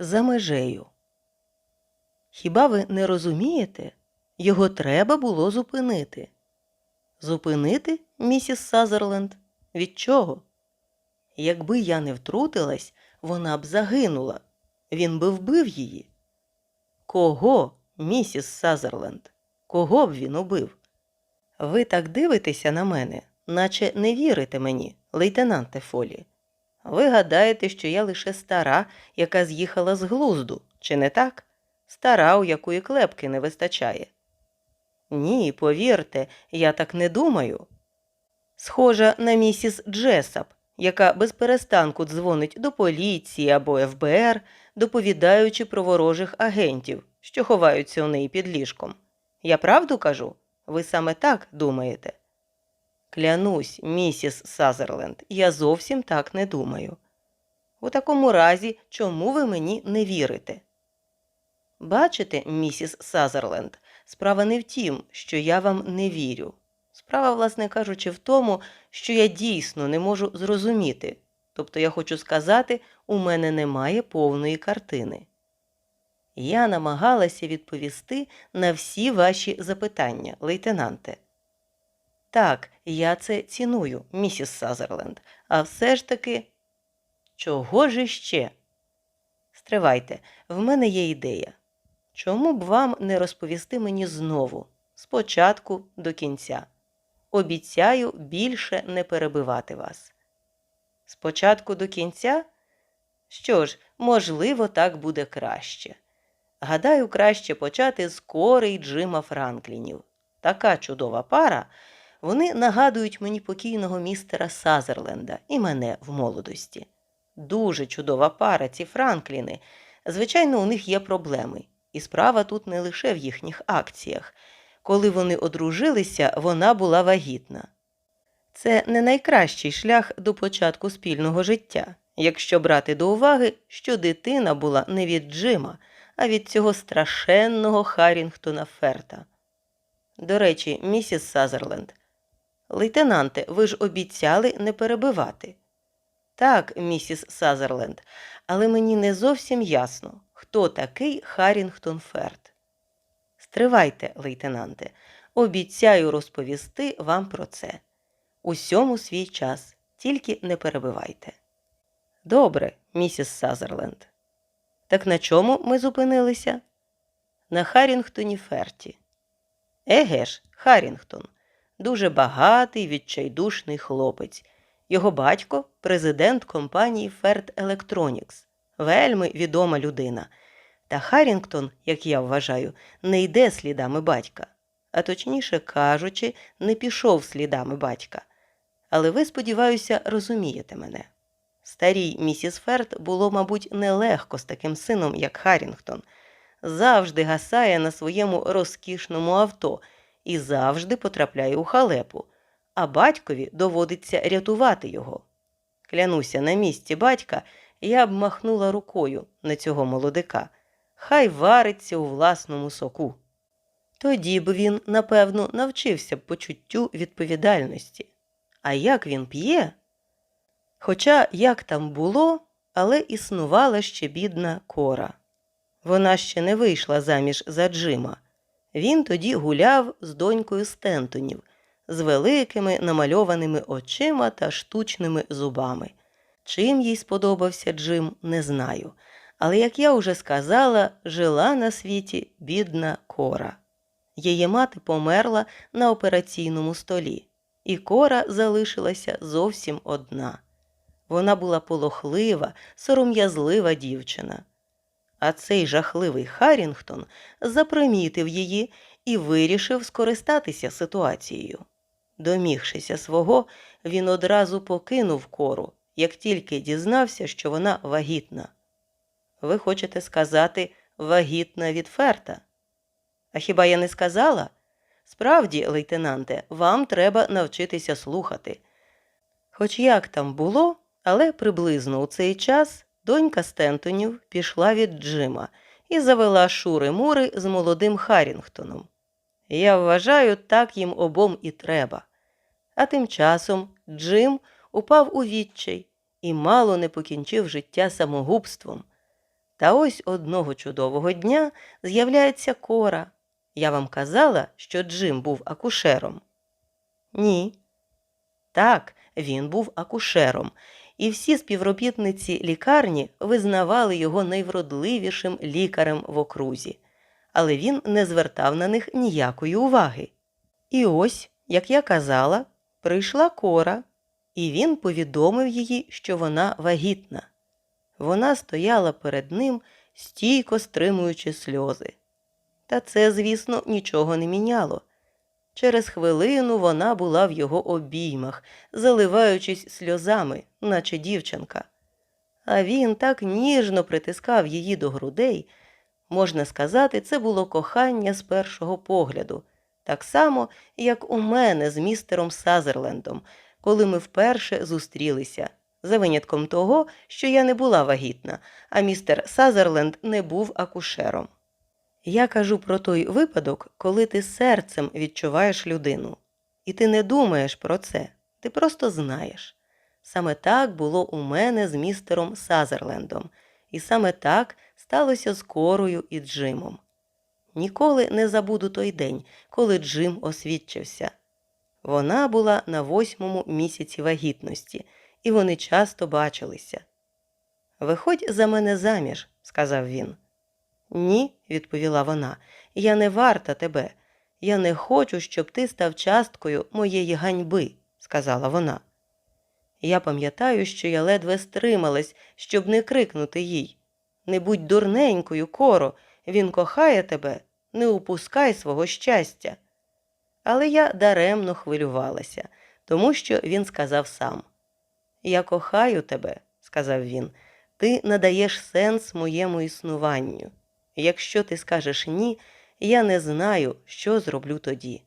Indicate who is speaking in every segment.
Speaker 1: за межею. Хіба ви не розумієте? Його треба було зупинити. Зупинити, місіс Сазерленд? Від чого? Якби я не втрутилась, вона б загинула. Він би вбив її. Кого, місіс Сазерленд? Кого б він убив? Ви так дивитеся на мене, наче не вірите мені, лейтенанте Фолі. Ви гадаєте, що я лише стара, яка з'їхала з глузду, чи не так? Стара, у якої клепки не вистачає. Ні, повірте, я так не думаю. Схожа на місіс Джесап, яка без перестанку дзвонить до поліції або ФБР, доповідаючи про ворожих агентів, що ховаються у неї під ліжком. Я правду кажу? Ви саме так думаєте? Клянусь, місіс Сазерленд, я зовсім так не думаю. У такому разі, чому ви мені не вірите? Бачите, місіс Сазерленд, справа не в тім, що я вам не вірю. Справа, власне кажучи, в тому, що я дійсно не можу зрозуміти. Тобто я хочу сказати, у мене немає повної картини. Я намагалася відповісти на всі ваші запитання, лейтенанте. Так, я це ціную, місіс Сазерленд, а все ж таки. Чого ж іще? Стривайте, в мене є ідея. Чому б вам не розповісти мені знову, спочатку до кінця? Обіцяю більше не перебивати вас. Спочатку до кінця? Що ж, можливо, так буде краще. Гадаю, краще почати з Кори Джима Франклінів. Така чудова пара. Вони нагадують мені покійного містера Сазерленда і мене в молодості. Дуже чудова пара, ці Франкліни. Звичайно, у них є проблеми. І справа тут не лише в їхніх акціях. Коли вони одружилися, вона була вагітна. Це не найкращий шлях до початку спільного життя, якщо брати до уваги, що дитина була не від Джима, а від цього страшенного Харрінгтона Ферта. До речі, місіс Сазерленд, лейтенанте, ви ж обіцяли не перебивати. Так, місіс Сазерленд, але мені не зовсім ясно, хто такий Харрінгтон Ферт. Стривайте, лейтенанте, обіцяю розповісти вам про це. Усьому свій час, тільки не перебивайте. Добре, місіс Сазерленд. Так на чому ми зупинилися? На Харрінгтоні Ферті. Еге ж, Харрінгтон, дуже багатий, відчайдушний хлопець. Його батько президент компанії Ферт Electronics, вельми відома людина. Та Харрінгтон, як я вважаю, не йде слідами батька, а точніше кажучи, не пішов слідами батька. Але ви, сподіваюся, розумієте мене. Старій місіс Ферт було, мабуть, нелегко з таким сином, як Харрінгтон. Завжди гасає на своєму розкішному авто і завжди потрапляє у халепу, а батькові доводиться рятувати його. Клянуся, на місці батька я б махнула рукою на цього молодика. Хай вариться у власному соку. Тоді б він, напевно, навчився б почуттю відповідальності. А як він п'є? Хоча як там було, але існувала ще бідна кора. Вона ще не вийшла заміж за Джима. Він тоді гуляв з донькою Стентонів, з великими намальованими очима та штучними зубами. Чим їй сподобався Джим, не знаю. Але, як я уже сказала, жила на світі бідна кора. Її мати померла на операційному столі, і кора залишилася зовсім одна. Вона була полохлива, сором'язлива дівчина. А цей жахливий Харрінгтон запримітив її і вирішив скористатися ситуацією. Домігшися свого, він одразу покинув кору, як тільки дізнався, що вона вагітна. Ви хочете сказати вагітна від ферта? А хіба я не сказала? Справді, лейтенанте, вам треба навчитися слухати. Хоч як там було, але приблизно у цей час донька Стентонів пішла від Джима і завела шури-мури з молодим Харрінгтоном. Я вважаю, так їм обом і треба. А тим часом Джим упав у відчай і мало не покінчив життя самогубством. Та ось одного чудового дня з'являється кора. Я вам казала, що Джим був акушером? Ні. Так, він був акушером, і всі співробітниці лікарні визнавали його найвродливішим лікарем в окрузі, але він не звертав на них ніякої уваги. І ось, як я казала, прийшла кора, і він повідомив її, що вона вагітна. Вона стояла перед ним, стійко стримуючи сльози. Та це, звісно, нічого не міняло. Через хвилину вона була в його обіймах, заливаючись сльозами, наче дівчинка. А він так ніжно притискав її до грудей. Можна сказати, це було кохання з першого погляду, так само, як у мене з містером Сазерлендом, коли ми вперше зустрілися, за винятком того, що я не була вагітна, а містер Сазерленд не був акушером. Я кажу про той випадок, коли ти серцем відчуваєш людину. І ти не думаєш про це, ти просто знаєш. Саме так було у мене з містером Сазерлендом, і саме так сталося з Корою і Джимом. Ніколи не забуду той день, коли Джим освідчився. Вона була на восьмому місяці вагітності, і вони часто бачилися. Виходь за мене заміж, сказав він. Ні, відповіла вона, я не варта тебе. Я не хочу, щоб ти став часткою моєї ганьби, сказала вона. Я пам'ятаю, що я ледве стрималась, щоб не крикнути їй. Не будь дурненькою, коро, він кохає тебе, не упускай свого щастя. Але я даремно хвилювалася, тому що він сказав сам. Я кохаю тебе, сказав він, ти надаєш сенс моєму існуванню. Якщо ти скажеш ні, я не знаю, що зроблю тоді.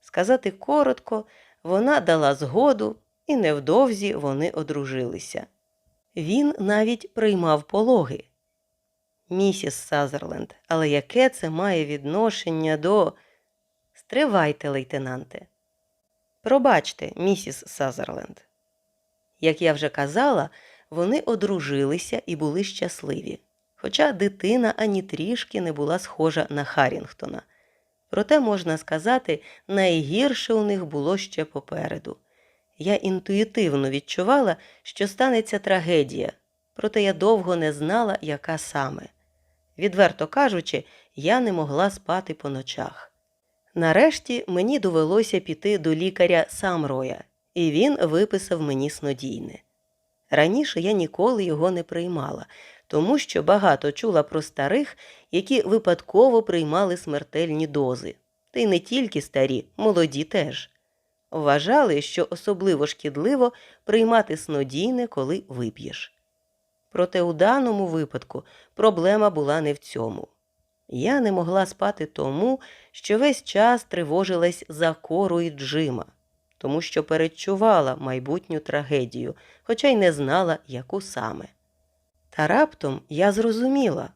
Speaker 1: Сказати коротко, вона дала згоду, і невдовзі вони одружилися. Він навіть приймав пологи. Місіс Сазерленд, але яке це має відношення до. Стривайте, лейтенанте. Пробачте, місіс Сазерленд. Як я вже казала, вони одружилися і були щасливі хоча дитина ані трішки не була схожа на Харрінгтона. Проте, можна сказати, найгірше у них було ще попереду. Я інтуїтивно відчувала, що станеться трагедія, проте я довго не знала, яка саме. Відверто кажучи, я не могла спати по ночах. Нарешті мені довелося піти до лікаря Самроя, і він виписав мені снодійне. Раніше я ніколи його не приймала, тому що багато чула про старих, які випадково приймали смертельні дози, та й не тільки старі, молоді теж. Вважали, що особливо шкідливо приймати снодійне, коли вип'єш. Проте у даному випадку проблема була не в цьому. Я не могла спати тому, що весь час тривожилась за кору і Джима, тому що передчувала майбутню трагедію, хоча й не знала, яку саме. Та раптом я зрозуміла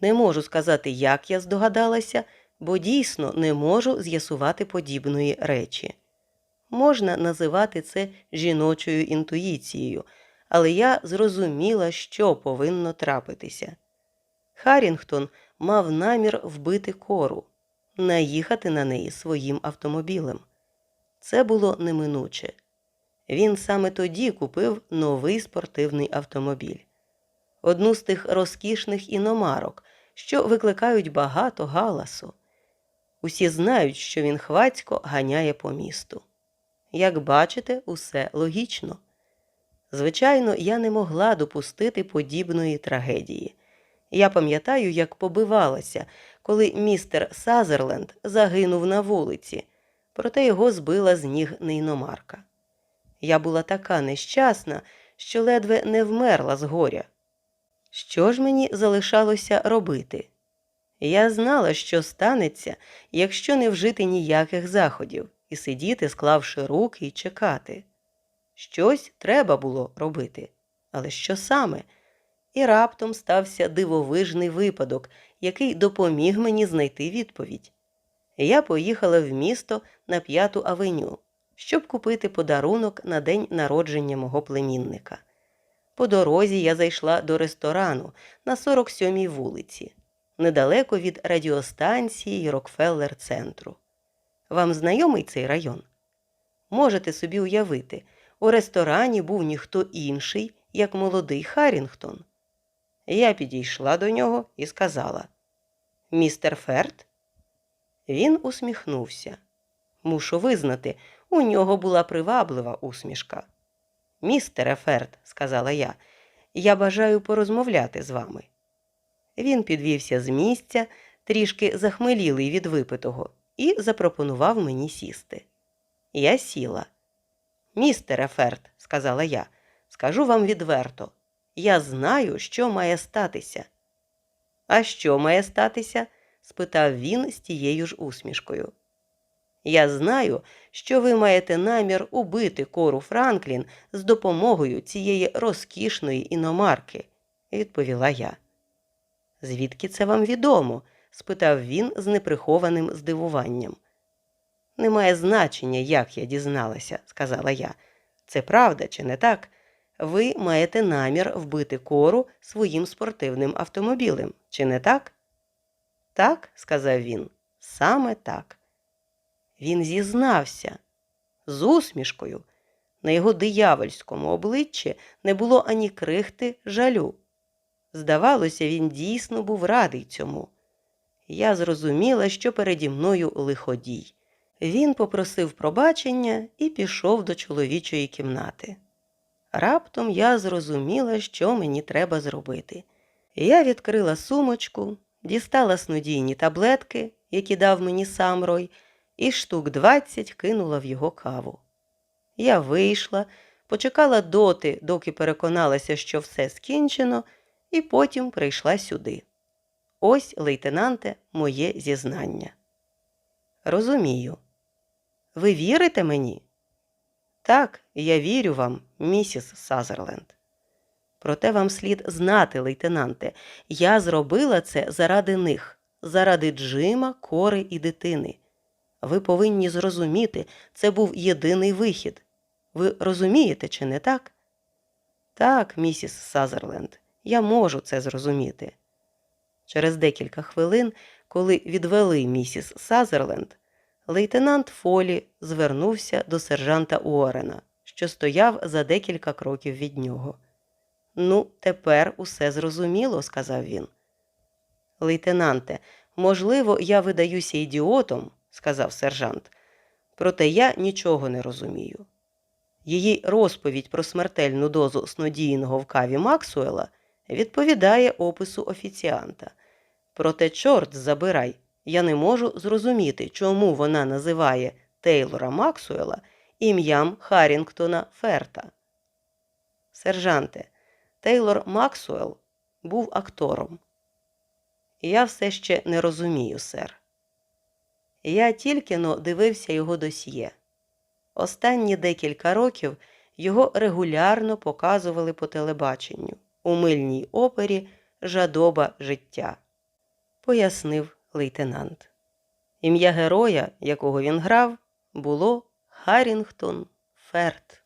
Speaker 1: не можу сказати, як я здогадалася, бо дійсно не можу з'ясувати подібної речі. Можна називати це жіночою інтуїцією, але я зрозуміла, що повинно трапитися. Харрінгтон мав намір вбити кору, наїхати на неї своїм автомобілем. Це було неминуче. Він саме тоді купив новий спортивний автомобіль одну з тих розкішних іномарок, що викликають багато галасу. Усі знають, що він хвацько ганяє по місту. Як бачите, усе логічно. Звичайно, я не могла допустити подібної трагедії. Я пам'ятаю, як побивалася, коли містер Сазерленд загинув на вулиці, проте його збила з ніг нейномарка. Я була така нещасна, що ледве не вмерла з горя. Що ж мені залишалося робити? Я знала, що станеться, якщо не вжити ніяких заходів і сидіти, склавши руки і чекати. Щось треба було робити, але що саме? І раптом стався дивовижний випадок, який допоміг мені знайти відповідь. Я поїхала в місто на п'яту авеню, щоб купити подарунок на день народження мого племінника. По дорозі я зайшла до ресторану на 47-й вулиці, недалеко від радіостанції Рокфеллер центру. Вам знайомий цей район? Можете собі уявити, у ресторані був ніхто інший, як молодий Харрінгтон. Я підійшла до нього і сказала: Містер Ферт? Він усміхнувся. Мушу визнати, у нього була приваблива усмішка. Містере Ферт, сказала я, я бажаю порозмовляти з вами. Він підвівся з місця, трішки захмелілий від випитого, і запропонував мені сісти. Я сіла. Містере Ферт, сказала я, скажу вам відверто, я знаю, що має статися. А що має статися? спитав він з тією ж усмішкою. Я знаю, що ви маєте намір убити кору Франклін з допомогою цієї розкішної іномарки, відповіла я. Звідки це вам відомо? спитав він з неприхованим здивуванням. Немає значення, як я дізналася, сказала я. Це правда чи не так? Ви маєте намір вбити кору своїм спортивним автомобілем, чи не так? Так, сказав він, саме так. Він зізнався з усмішкою. На його диявольському обличчі не було ані крихти жалю. Здавалося, він дійсно був радий цьому. Я зрозуміла, що переді мною лиходій. Він попросив пробачення і пішов до чоловічої кімнати. Раптом я зрозуміла, що мені треба зробити. Я відкрила сумочку, дістала снодійні таблетки, які дав мені сам Рой, і штук двадцять кинула в його каву. Я вийшла, почекала доти, доки переконалася, що все скінчено, і потім прийшла сюди. Ось, лейтенанте, моє зізнання. Розумію. Ви вірите мені? Так, я вірю вам, місіс Сазерленд. Проте вам слід знати, лейтенанте, я зробила це заради них, заради Джима, Кори і дитини. Ви повинні зрозуміти, це був єдиний вихід. Ви розумієте, чи не так? Так, місіс Сазерленд, я можу це зрозуміти. Через декілька хвилин, коли відвели місіс Сазерленд, лейтенант Фолі звернувся до сержанта Уоррена, що стояв за декілька кроків від нього. Ну, тепер усе зрозуміло, сказав він. Лейтенанте, можливо, я видаюся ідіотом, сказав сержант, проте я нічого не розумію. Її розповідь про смертельну дозу снодійного в каві Максуела відповідає опису офіціанта. Проте, чорт забирай, я не можу зрозуміти, чому вона називає Тейлора Максуела ім'ям Харрінгтона Ферта. Сержанте, Тейлор Максуел був актором. Я все ще не розумію, сер. Я тільки но дивився його досьє. Останні декілька років його регулярно показували по телебаченню у мильній опері Жадоба життя, пояснив лейтенант. Ім'я героя, якого він грав, було Харрінгтон Ферт.